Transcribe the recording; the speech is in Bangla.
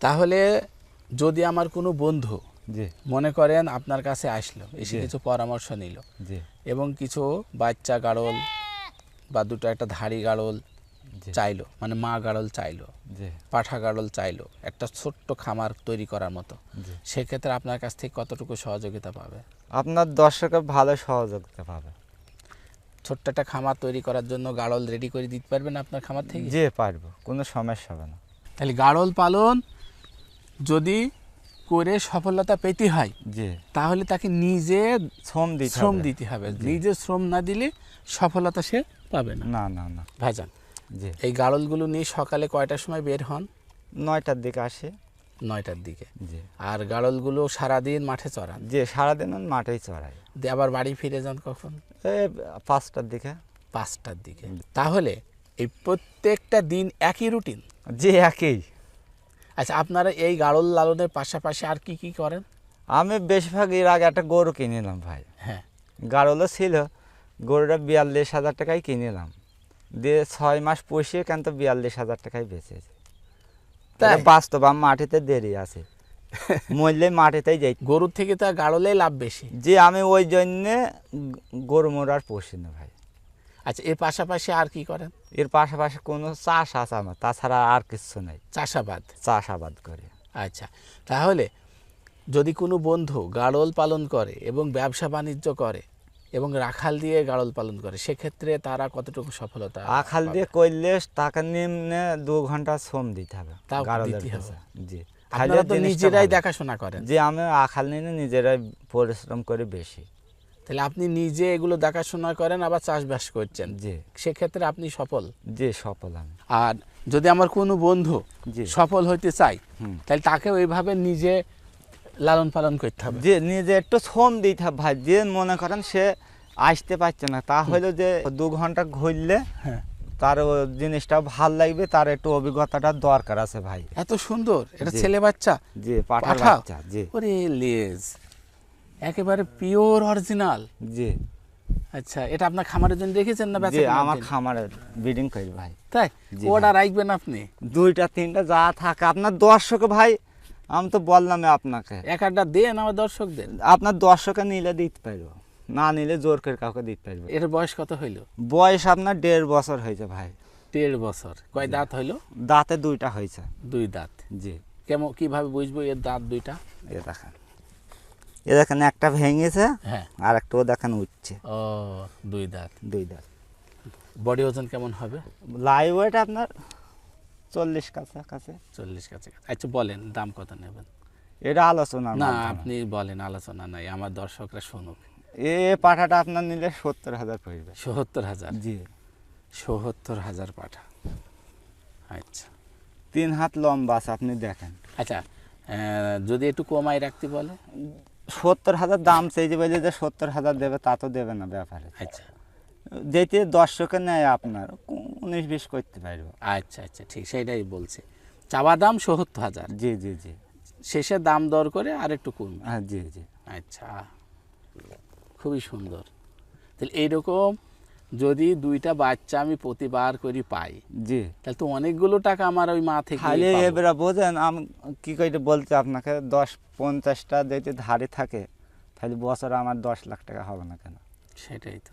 তাহলে যদি আমার কোনো বন্ধু মনে করেন আপনার কাছে আসলো এসে কিছু পরামর্শ নিল এবং কিছু বাচ্চা গাড়ল বা দুটো একটা ধাড়ি গাড়ল চাইলো মানে মা গাড়ল চাইলো পাঠা গাড়ল চাইলো একটা ছোট্ট খামার তৈরি করার মতো সেক্ষেত্রে আপনার কাছ থেকে কতটুকু সহযোগিতা পাবে? আপনার দর্শকের ভালো সহযোগিতা পাবে। ছোট্ট একটা খামার তৈরি করার জন্য গাড়ল রেডি করে দিতে পারবেন আপনার খামার থেকে? যে পারব কোনো সমস্যা হবে না। তাহলে গাড়ল পালন যদি করে সফলতা পেতে হয় তাহলে তাকে নিজে শ্রম দিতে শ্রম দিতে হবে। নিজে শ্রম না দিলে সফলতা সে পাবে না। না না না। ভাইজান এই গাড়লগুলো নিয়ে সকালে কয়টার সময় বের হন? নয়টার দিকে আসে। নয়টার দিকে। আর গাড়লগুলো সারাদিন মাঠে চড়ান? যে সারাদিন মাঠেই চড়াই। দিয়ে আবার বাড়ি ফিরে যান কখন? পাঁচটার দিকে। পাঁচটার দিকে। তাহলে এই প্রত্যেকটা দিন একই রুটিন? যে একই। আচ্ছা আপনারা এই গাড়ল লালনের পাশাপাশি আর কি কি করেন? আমি বেশিরভাগ এর আগে একটা গরু কিনিলাম ভাই। হ্যাঁ। গাড়লও ছিল গরুটা বিয়াল্লিশ হাজার টাকায় কিনিলাম। দিয়ে ছয় মাস পুষিয়ে কেন তো বিয়াল্লিশ হাজার টাকায় বেঁচেছে। তাই? বাস্তব আমার মাটিতে দেরি আছে। মরলে মাটিতেই যাই। গরুর থেকে তো গাড়লে লাভ বেশি। যে আমি ওই জন্যে গরু মোড়ার পুষি না ভাই। আচ্ছা এর পাশাপাশি আর কি করেন? এর পাশাপাশি কোনো চাষ আছে আমার তাছাড়া আর কিছু নেই। চাষাবাদ? চাষাবাদ করে। আচ্ছা তাহলে যদি কোনো বন্ধু গাড়ল পালন করে এবং ব্যবসা বাণিজ্য করে এবং রাখাল দিয়ে গাড়ল পালন করে সেক্ষেত্রে তারা কতটুকু সফলতা আখাল পাবে? দিয়ে করলে টাকা নিম্নে দু ঘণ্টা শ্রম দিতে হবে তাও দিতে হবে। জি। আপনারা তো নিজেরাই দেখাশোনা করেন। যে আমি আখাল নিয়ে নিজেরাই পরিশ্রম করে বেশি। তাহলে আপনি নিজে এগুলো দেখাশোনা করেন আবার চাষবাস করছেন। জি। সেক্ষেত্রে আপনি সফল। যে সফল আমি। আর যদি আমার কোনো বন্ধু জি। সফল হইতে চাই তাহলে তাকে ওইভাবে নিজে লালন পালন করতে হবে। যে নিজে একটু শ্রম দিতে হবে ভাই। যে মনে করেন সে আসতে পারছে না তা হলো যে দু ঘণ্টা ঘুরলে হ্যাঁ। তার জিনিসটা ভালো লাগবে তার একটু অভিজ্ঞতাটা দরকার আছে ভাই। এত সুন্দর এটা ছেলে বাচ্চা? জি পাঠা? বাচ্চা জি। ওরে লেজ। একেবারে পিওর অরিজিনাল। জি। আচ্ছা এটা আপনার খামারের জন্য রেখেছেন না জি আমার খামারে ব্রিডিং করি ভাই। তাই? জি, ওটা রাখবেন আপনি? দুইটা তিনটা যা থাকে। আপনার দর্শক ভাই আমি তো বললাম আপনাকে। এক একটা দেন আমার দর্শকদের। আপনার দর্শকে নিলে দিতে পারব। না নিলে জোর করে কাউকে দিতে পারব এর বয়স কত হইল? বয়স আপনার দেড় বছর হয়েছে ভাই। দেড় বছর। কয় দাঁত হইল? দাঁতে দুইটা হয়েছে। দুই দাঁত। জি। কেমন কীভাবে বুঝব এর দাঁত দুইটা? এ দেখেন। এ দেখেন একটা ভেঙেছে হ্যাঁ। আর একটাও দেখেন উঠছে। ও দুই দাঁত। দুই দাঁত। বডি ওজন কেমন হবে? লাইভ ওয়েট আপনার চল্লিশ কাছাকাছি। চল্লিশ কাছে আচ্ছা বলেন দাম কত নেবেন? এটা আলোচনা না আপনি বলেন আলোচনা নাই আমার দর্শকরা শুনুক। এ পাঠাটা আপনার নিলে সত্তর হাজার পড়বে। সত্তর হাজার? জি। সত্তর হাজার পাঠা। আচ্ছা। তিন হাত লম্বা আছে আপনি দেখেন। আচ্ছা যদি একটু কমাই রাখতে বলে? সত্তর হাজার দাম চেয়েছে বলে যে সত্তর হাজার দেবে তা তো দেবে না ব্যাপারে। আচ্ছা। যেতে দর্শকে নেয় আপনার উনিশ বিশ করতে পারব। আচ্ছা আচ্ছা ঠিক সেটাই বলছে। চাওয়া দাম সত্তর হাজার। জি জি জি। শেষে দাম দর করে আর একটু কম। হ্যাঁ জি জি। আচ্ছা খুবই সুন্দর। তাহলে এইরকম যদি দুইটা বাচ্চা আমি প্রতিবার করি পাই জি। তাহলে তো অনেকগুলো টাকা আমার ওই মা থেকে খালি এবারে বোঝেন আমি কি করে বলতে আপনাকে দশ পঞ্চাশটা যদি ধারে থাকে তাহলে বছর আমার দশ লাখ টাকা হবে না কেন? সেটাই তো।